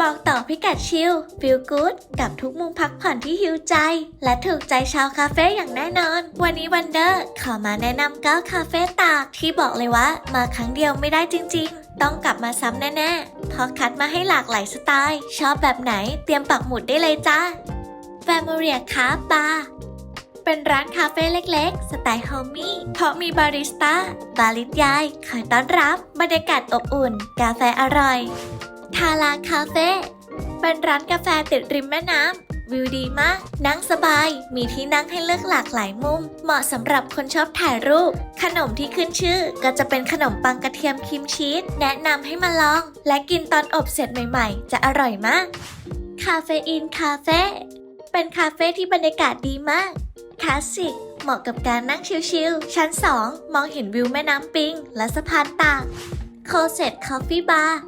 บอกต่อพิกัดชิลฟิลกู๊ดกับทุกมุมพักผ่อนที่ฮิวใจ และถูกใจชาวคาเฟ่อย่างแน่นอน วันนี้วันเดอร์ขอมาแนะนำ9คาเฟ่ตากที่บอกเลยว่า มาครั้งเดียวไม่ได้จริง ๆต้องกลับมาซ้ำแน่ๆ เพราะคัดมาให้หลากหลายสไตล์ ชอบแบบไหนเตรียมปักหมุดได้เลยจ้าแฟมิเรียคาบาร์เป็นร้านคาเฟ่เล็กๆ สไตล์โฮมี่เพราะมีบาริสต้า บาริสยายคอยต้อนรับ บรรยากาศอบอุ่น กาแฟอร่อย ทาราคาเฟ่เป็นร้านกาแฟติดริมแม่น้ำวิวดีมาก นั่งสบาย มีที่นั่งให้เลือกหลากหลายมุม เหมาะสำหรับคนชอบถ่ายรูป ขนมที่ขึ้นชื่อก็จะเป็นขนมปังกระเทียมครีมชีสแนะนำให้มาลอง และกินตอนอบเสร็จใหม่ๆ จะอร่อยมาก คาเฟอีนคาเฟ่เป็นคาเฟ่ที่บรรยากาศดีมากคลาสสิกเหมาะกับการนั่งชิลๆ ชั้น 2 มองเห็นวิวแม่น้ำปิง และสะพานตากโคเซตคอฟฟี่บาร์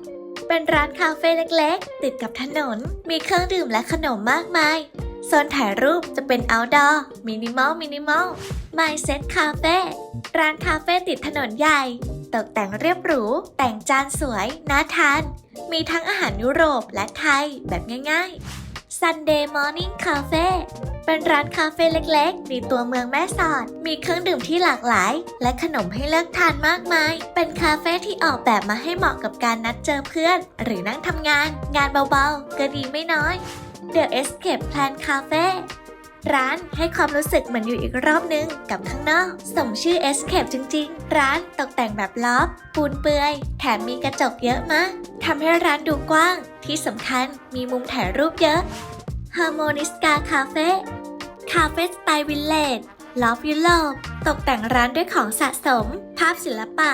เป็นร้านคาเฟ่เล็กๆ ติดกับถนน มีเครื่องดื่มและขนมมากมายโซนถ่ายรูปจะเป็น outdoor มินิมอลมินิมอล Mindset Cafe ร้านคาเฟ่ติดถนนใหญ่ ตกแต่งเรียบหรู แต่งจานสวย น่าทาน มีทั้งอาหารยุโรปและไทยแบบง่าย ๆ Sunday Morning Cafe เป็นร้านคาเฟ่เล็กๆในตัวเมืองแม่สอด มีเครื่องดื่มที่หลากหลาย และขนมให้เลือกทานมากมาย เป็นคาเฟ่ที่ออกแบบมาให้เหมาะกับการนัดเจอเพื่อน หรือนั่งทำงาน งานเบาๆ ก็ดีไม่น้อย The Escape Plan Cafe ร้านให้ความรู้สึกเหมือนอยู่อีกรอบนึงกับข้างนอก สมชื่อ Escape จริง ๆ ร้านตกแต่งแบบล็อบปูนเปือย แถมมีกระจกเยอะมากทำให้ร้านดูกว้าง ที่สำคัญมีมุมถ่ายรูปเยอะ Harmonisca Cafe คาเฟ่สไตล์วิลเลจลอฟยุโรปตกแต่งร้านด้วยของสะสม ภาพศิลปะ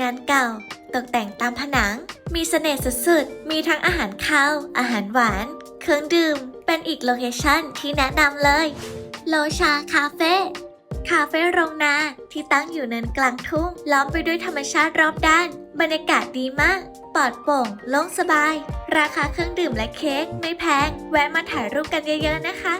งานเก่า ตกแต่งตามผนัง มีเสน่ห์สุดๆ มีทั้งอาหารคาว อาหารหวาน เครื่องดื่ม เป็นอีกโลเคชั่นที่แนะนำเลย โลชาคาเฟ่คาเฟ่โรงนาที่ตั้งอยู่เนินกลางทุ่ง ล้อมไปด้วยธรรมชาติรอบด้าน บรรยากาศดีมาก ปลอดโปร่ง โล่งสบาย ราคาเครื่องดื่มและเค้กไม่แพง แวะมาถ่ายรูปกันเยอะๆนะคะ